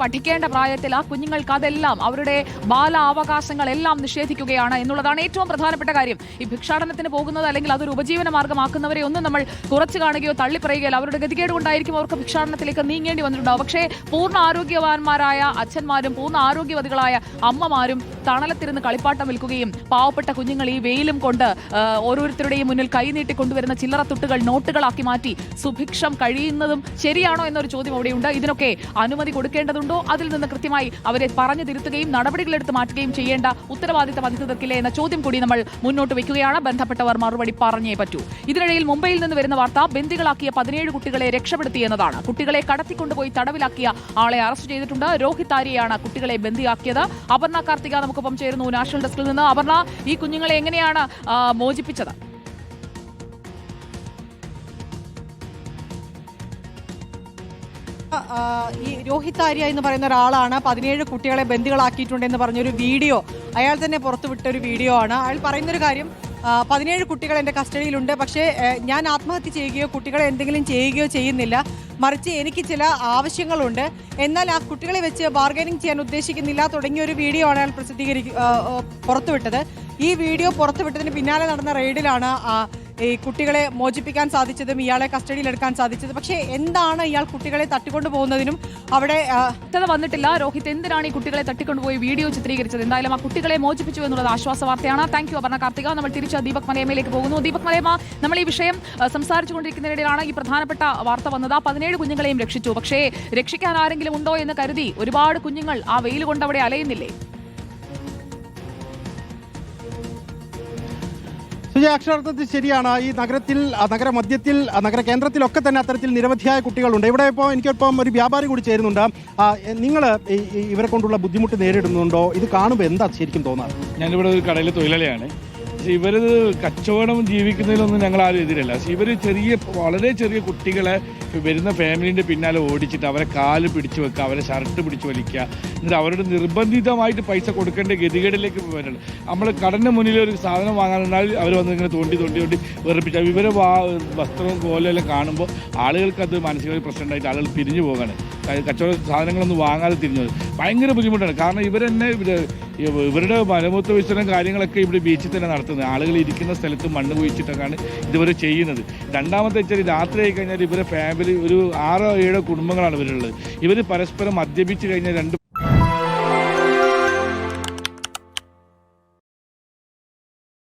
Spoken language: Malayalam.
പഠിക്കേണ്ട പ്രായത്തിൽ ആ കുഞ്ഞുങ്ങൾക്ക് അതെല്ലാം അവരുടെ ബാലാവകാശങ്ങളെല്ലാം നിഷേധിക്കുകയാണ് എന്നുള്ളതാണ് ഏറ്റവും പ്രധാനപ്പെട്ട കാര്യം. ഈ ഭിക്ഷാടനത്തിന് പോകുന്നത് അല്ലെങ്കിൽ അതൊരു ഉപജീവന മാർഗമാക്കുന്നവരെ ഒന്നും നമ്മൾ കുറച്ച് കാണുകയോ തള്ളിപ്പറയുകയോ അവരുടെ ഗതികേട് കൊണ്ടായിരിക്കും അവർക്ക് ഭിക്ഷാടനത്തിലേക്ക് നീങ്ങേണ്ടി വന്നിട്ടുണ്ടാവും പക്ഷേ പൂർണ ആരോഗ്യവാന്മാരായ അച്ഛന്മാരും പൂർണ ആരോഗ്യവതികളായ അമ്മമാരും തണലത്തിരുന്ന് കളിപ്പാട്ടം വിൽക്കുകയും പാവപ്പെട്ട കുഞ്ഞുങ്ങൾ ഈ വെയിലും കൊണ്ട് ഓരോരുത്തരുടെയും മുന്നിൽ കൈനീട്ടി കൊണ്ടുവരുന്ന ചില്ലറ തുട്ടുകൾ നോട്ടുകളാക്കി മാറ്റി സുഭിക്ഷം കഴിയുന്നതും ശരിയാണോ എന്നൊരു ചോദ്യം അവിടെയുണ്ട്. ഇതിനൊക്കെ അനുമതി കൊടുക്കേണ്ടതുണ്ടോ. അതിൽ നിന്ന് കൃത്യമായി അവരെ പറഞ്ഞു തിരുത്തുകയും നടപടികളെടുത്ത് മാറ്റുകയും ചെയ്യേണ്ട ഉത്തരവാദിത്തം അധികൃതർക്കില്ലേ എന്ന ചോദ്യം കൂടി നമ്മൾ മുന്നോട്ട് വെക്കുകയാണ്. ബന്ധപ്പെട്ടവർ മറുപടി പറഞ്ഞേ പറ്റൂ. ഇതിനിടയിൽ മുംബൈയിൽ നിന്ന് വരുന്ന വാർത്ത ബന്ദികളാക്കിയ പതിനേഴ് കുട്ടികളെ രക്ഷപ്പെടുത്തി എന്നതാണ്. കുട്ടികളെ കടത്തിക്കൊണ്ടുപോയി തടവിലാക്കിയ ആളെ അറസ്റ്റ് ചെയ്തിട്ടുണ്ട്. രോഹിത് ആര്യയാണ് കുട്ടികളെ ബന്ദിയാക്കിയത്. അപർണ കാർത്തിക നമുക്കൊപ്പം ചേരുന്നു നാഷണൽ ഡെസ്കിൽ നിന്ന്. അപർണ ഈ കുഞ്ഞുങ്ങളെ എങ്ങനെയാണ് മോചിപ്പിച്ചത്? ഈ രോഹിത് ആര്യ എന്ന് പറയുന്ന ഒരാളാണ്. പതിനേഴ് കുട്ടികളെ ബന്ദികളാക്കിയിട്ടുണ്ട് എന്ന് പറഞ്ഞൊരു വീഡിയോ. അയാൾ തന്നെ പുറത്തുവിട്ട ഒരു വീഡിയോ ആണ്. അയാൾ പറയുന്നൊരു കാര്യം പതിനേഴ് കുട്ടികൾ എന്റെ കസ്റ്റഡിയിലുണ്ട്. പക്ഷേ ഞാൻ ആത്മഹത്യ ചെയ്യുകയോ കുട്ടികളെ എന്തെങ്കിലും ചെയ്യുകയോ ചെയ്യുന്നില്ല. മറിച്ച് എനിക്ക് ചില ആവശ്യങ്ങളുണ്ട്. എന്നാൽ ആ കുട്ടികളെ വെച്ച് ബാർഗനിങ് ചെയ്യാൻ ഉദ്ദേശിക്കുന്നില്ല തുടങ്ങിയ ഒരു വീഡിയോ ആണ് അയാൾ പ്രസിദ്ധീകരിക്കുക പുറത്തുവിട്ടത്. ഈ വീഡിയോ പുറത്തുവിട്ടതിന് പിന്നാലെ നടന്ന റെയ്ഡിലാണ് ഈ കുട്ടികളെ മോചിപ്പിക്കാൻ സാധിച്ചതും ഇയാളെ കസ്റ്റഡിയിലെടുക്കാൻ സാധിച്ചത്. പക്ഷേ എന്താണ് ഇയാൾ കുട്ടികളെ തട്ടിക്കൊണ്ടു പോകുന്നതിനും അവിടെ വ്യക്തത വന്നിട്ടില്ല. രോഹിത് എന്തിനാണ് ഈ കുട്ടികളെ തട്ടിക്കൊണ്ടുപോയി വീഡിയോ ചിത്രീകരിച്ചത്? എന്തായാലും ആ കുട്ടികളെ മോചിപ്പിച്ചു എന്നുള്ളത് ആശ്വാസ വാർത്തയാണ് താങ്ക് യു അപർണ കാർത്തിക. നമ്മൾ തിരിച്ച് ദീപക് മലയമ്മയിലേക്ക് പോകുന്നു. ദീപക് മലയമ്മ നമ്മൾ ഈ വിഷയം സംസാരിച്ചു സംസാരിച്ചുകൊണ്ടിരിക്കുന്നതിനിടയിലാണ് ഈ പ്രധാനപ്പെട്ട വാർത്ത വന്നത്. ആ പതിനേഴ് കുഞ്ഞുങ്ങളെയും രക്ഷിച്ചു. പക്ഷേ രക്ഷിക്കാൻ ആരെങ്കിലും ഉണ്ടോ എന്ന് കരുതി ഒരുപാട് കുഞ്ഞുങ്ങൾ ആ വെയിൽ കൊണ്ടവിടെ അലയുന്നില്ലേ? സുജയ അക്ഷരാർത്ഥത്തിൽ ശരിയാണ്. ഈ നഗരത്തിൽ നഗര നഗരമധ്യത്തിൽ നഗര കേന്ദ്രത്തിലൊക്കെ തന്നെ അത്തരത്തിൽ നിരവധിയായ കുട്ടികളുണ്ട്. ഇവിടെ ഇപ്പോൾ എനിക്കിപ്പം ഒരു വ്യാപാരി കൂടി ചേരുന്നുണ്ട്. നിങ്ങൾ ഇവരെ കൊണ്ടുള്ള ബുദ്ധിമുട്ട് നേരിടുന്നുണ്ടോ? ഇത് കാണുമ്പോൾ എന്താ ശരിക്കും തോന്നാറ്? ഞാനിവിടെ ഒരു കടയിൽ തൊഴിലാളിയാണ്. ഇവരത് കച്ചവടം ജീവിക്കുന്നതിലൊന്നും ഞങ്ങൾ ആരും എതിരല്ല. ഇവർ ചെറിയ വളരെ ചെറിയ കുട്ടികളെ വരുന്ന ഫാമിലിന്റെ പിന്നാലെ ഓടിച്ചിട്ട് അവരെ കാൽ പിടിച്ചു വെക്കുക അവരെ ഷർട്ട് പിടിച്ചു വലിക്കുക എന്നിട്ട് അവരോട് നിർബന്ധിതമായിട്ട് പൈസ കൊടുക്കേണ്ട ഗതികേടിലേക്ക് വരുന്നത്. നമ്മൾ കടന്റെ മുന്നിൽ ഒരു സാധനം വാങ്ങാനുണ്ടാൽ അവർ വന്ന് ഇങ്ങനെ തോണ്ടി തോണ്ടി തോണ്ടി വെറുപ്പിച്ച. ഇവരെ വസ്ത്രവും കോലെല്ലാം കാണുമ്പോൾ ആളുകൾക്ക് അത് മാനസിക പ്രശ്നം ഉണ്ടായിട്ട് ആളുകൾ പിരിഞ്ഞു പോകാണ്. കച്ചവട സാധനങ്ങളൊന്നും വാങ്ങാതെ തിരിഞ്ഞു പോകും. ഭയങ്കര ബുദ്ധിമുട്ടാണ്. കാരണം ഇവരെന്നെ ഇവർ ഇവരുടെ മലമൂത്ര വിസർജനം കാര്യങ്ങളൊക്കെ ഇവിടെ ബീച്ചിൽ തന്നെ നടത്തുന്നത്. ആളുകൾ ഇരിക്കുന്ന സ്ഥലത്ത് മണ്ണ് കുഴിച്ചിട്ടൊക്കെയാണ് ഇതുവരെ ചെയ്യുന്നത്. രണ്ടാമത്തെ വെച്ചാൽ രാത്രി ആയി കഴിഞ്ഞാൽ ഇവരെ ഫാമിലി ഒരു ആറോ ഏഴോ കുടുംബങ്ങളാണ് ഇവരുള്ളത് ഇവർ പരസ്പരം മദ്യപിച്ച് കഴിഞ്ഞാൽ രണ്ട്